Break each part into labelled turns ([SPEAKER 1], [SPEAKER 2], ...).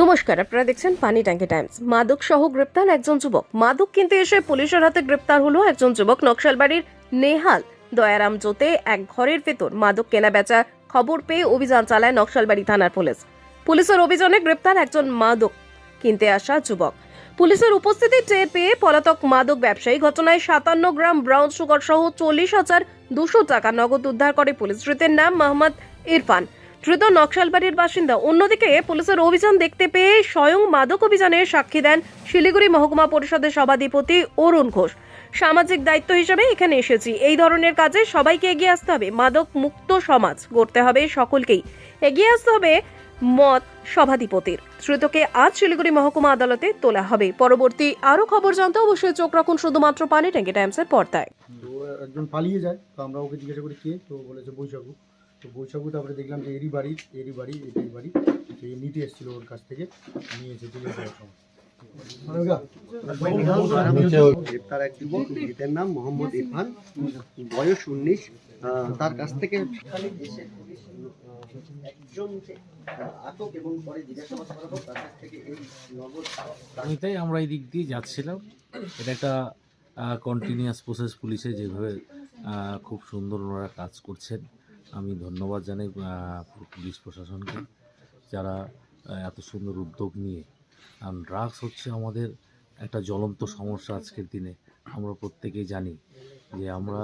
[SPEAKER 1] নমস্কার, আপনারা দেখছেন পানি ট্যাঙ্কি টাইমস। মাদক সহ গ্রেপ্তার একজন যুবক। মাদক কিনতে এসে পুলিশের হাতে গ্রেপ্তার হলো একজন যুবক নকশালবাড়ির নেহাল। দয়ারাম জোতে এক ঘরের ভেতর মাদক কেনা বেচা খবর পেয়ে অভিযান চালায় নকশালবাড়ি থানার পুলিশ। পুলিশের অভিযানে গ্রেপ্তার একজন মাদক কিনতে আসা যুবক। পুলিশের উপস্থিতি টের পেয়ে পলাতক মাদক ব্যবসায়ী ঘটনায় সাতান্ন গ্রাম ব্রাউন সুগার সহ চল্লিশ হাজার দুশো টাকা নগদ উদ্ধার করে পুলিশ। ধৃতের নাম মোহাম্মদ ইরফান। ধৃত নকশালবাড়ির বাসিন্দা। অন্যদিকে পুলিশের অভিযান দেখতে পেয়ে স্বয়ং মাদক অভিযানে সাক্ষী দেন শিলিগুড়ি মহকুমা পরিষদের সভাধিপতি অরুণ ঘোষ। সামাজিক দায়িত্ব হিসেবে এখানে এসেছি। এই ধরনের কাজে সবাইকে এগিয়ে আসতে হবে। মাদক মুক্ত সমাজ গড়তে হবে সকলকেই। এগিয়ে আসতে হবে মত সভাধিপতির। শ্রুতকে আজ শিলিগুড়ি মহকুমা আদালতে তোলা হবে। পরবর্তী আরও খবর জানতে অবশ্যই চোখ রাখুন শুধুমাত্র পানি ট্যাঙ্কি টাইমসের পর্দায়।
[SPEAKER 2] একজন পালিয়ে যায়, তো আমরা ওকে জিজ্ঞাসা করি, কে? তো বলেছে বৈশাখু। তো বৈশাখু তারপরে দেখলাম যে এরই বাড়ি এরই বাড়ি এটাই বাড়ি। তো এই নিতে এসেছিল ওর কাছ থেকে নিয়ে এসে যাওয়ার
[SPEAKER 3] গ্রেপ্তার এক যুবক এদের নাম মোহাম্মদ ইরফান বয়স উনিশ তার কাছ থেকে
[SPEAKER 4] এটাই আমরা এই দিক দিয়ে যাচ্ছিলাম। এটা একটা কন্টিনিউয়াস প্রসেস পুলিশে যেভাবে খুব সুন্দর ওনারা কাজ করছেন। আমি ধন্যবাদ জানাই পুলিশ প্রশাসনকে। যারা এত সুন্দর উদ্যোগ নিয়ে। কারণ ড্রাগস হচ্ছে আমাদের একটা জ্বলন্ত সমস্যা আজকের দিনে। আমরা প্রত্যেকেই জানি যে আমরা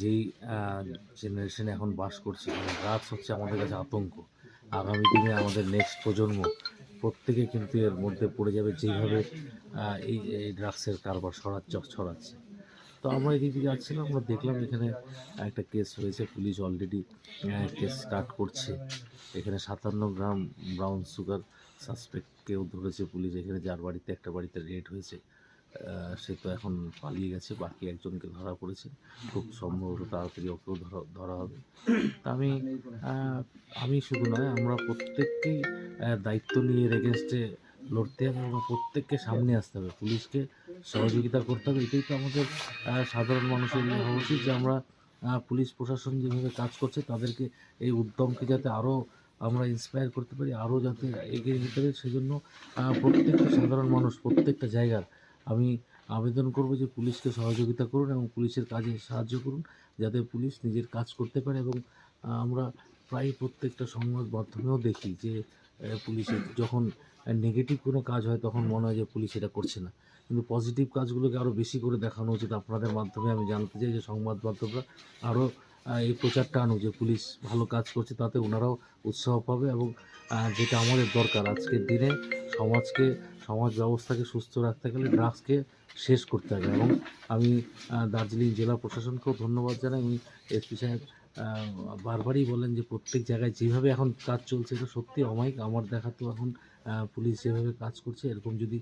[SPEAKER 4] যেই জেনারেশনে এখন বাস করছি ড্রাগস হচ্ছে আমাদের কাছে আতঙ্ক। আগামী দিনে আমাদের নেক্সট প্রজন্ম প্রত্যেকে কিন্তু এর মধ্যে পড়ে যাবে যেভাবে এই এই ড্রাগসের কারবার ছড়াচ্ছে ছড়াচ্ছে। তো আমরা এদিক দিয়ে যাচ্ছিলাম আমরা দেখলাম এখানে একটা কেস হয়েছে পুলিশ অলরেডি কেস স্টার্ট করছে। এখানে সাতান্ন গ্রাম ব্রাউন সুগার সাসপেক্টকেও ধরেছে পুলিশ এখানে যার বাড়িতে একটা বাড়িতে রেড হয়েছে সে তো এখন পালিয়ে গেছে, বাকি একজনকে ধরা পড়েছে। খুব সম্ভবত তাড়াতাড়ি ওকেও ধরা ধরা হবে। তা আমি আমি শুধু নয়, আমরা প্রত্যেককেই দায়িত্ব নিয়ে এগেনস্টে লড়তে হবে, আমরা প্রত্যেককে সামনে আসতে হবে। পুলিশকে সহযোগিতা করতে হবে, এটাই তো আমাদের সাধারণ মানুষের হওয়া উচিত যে আমরা পুলিশ প্রশাসন যেভাবে কাজ করছে, তাদেরকে এই উদ্যমকে যাতে আরও আমরা ইন্সপায়ার করতে পারি আরও যাতে এগিয়ে যেতে পারি, সেজন্য প্রত্যেকটা সাধারণ মানুষ, প্রত্যেকটা জায়গার আমি আবেদন করব যে পুলিশকে সহযোগিতা করুন এবং পুলিশের কাজে সাহায্য করুন, যাতে পুলিশ নিজের কাজ করতে পারে এবং আমরা প্রায় প্রত্যেকটা সংবাদ মাধ্যমেও দেখি যে পুলিশের যখন নেগেটিভ কোনো কাজ হয়, তখন মনে হয় যে পুলিশ এটা করছে না। কিন্তু পজিটিভ কাজগুলোকে আরও বেশি করে দেখানো উচিত। আপনাদের মাধ্যমে আমি জানতে চাই যে সংবাদ মাধ্যমরা আরও এই প্রচারটা আনুক যে পুলিশ ভালো কাজ করছে তাতে ওনারাও উৎসাহ পাবে এবং যেটা আমাদের দরকার আজকের দিনে সমাজকে, সমাজ ব্যবস্থাকে সুস্থ রাখতে গেলে ড্রাগসকে শেষ করতে হবে এবং আমি দার্জিলিং জেলা প্রশাসনকেও ধন্যবাদ জানাই। আমি এসপি সাহেব বারবারই বলেন যে প্রত্যেক জায়গায় যেভাবে এখন কাজ চলছে, এটা সত্যি অমায়িক। আমার দেখা তো এখন পুলিশ যেভাবে কাজ করছে এরকম যদি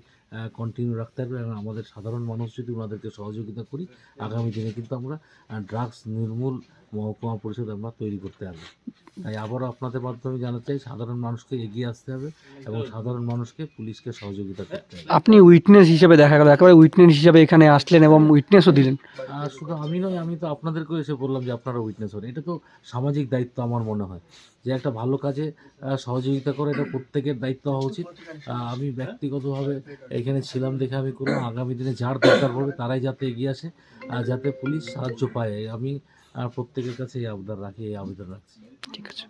[SPEAKER 4] কন্টিনিউ রাখতে পারবে এবং আমাদের সাধারণ মানুষ যদি ওনাদেরকে সহযোগিতা করি আগামী দিনে কিন্তু আমরা ড্রাগস নির্মূল মহকুমা পরিষদ আমরা তৈরি করতে পারব। তাই আবারও আপনাদের মাধ্যমে জানাতে চাই সাধারণ মানুষকে এগিয়ে আসতে হবে এবং সাধারণ মানুষকে পুলিশকে সহযোগিতা করতে হবে।
[SPEAKER 5] আপনি উইটনেস হিসেবে দেখা গেল একেবারে উইটনেস হিসেবে এখানে আসলেন এবং উইটনেসও দিলেন।
[SPEAKER 4] শুধু আমি নয় আমি তো আপনাদেরকেও এসে বললাম যে আপনারা উইটনেস হন। এটা তো সামাজিক দায়িত্ব আমার মনে হয়। যে একটা ভালো কাজে সহযোগিতা করে এটা প্রত্যেকের দায়িত্ব হওয়া উচিত। আহ, আমি ব্যক্তিগতভাবে এখানে ছিলাম দেখে আমি কোনো আগামী দিনে যার দরকার পড়বে তারাই যাতে এগিয়ে আসে আর যাতে পুলিশ সাহায্য পায়। আমি প্রত্যেকের কাছে এই আবেদন রাখি এই আবেদন রাখছি।
[SPEAKER 5] ঠিক আছে।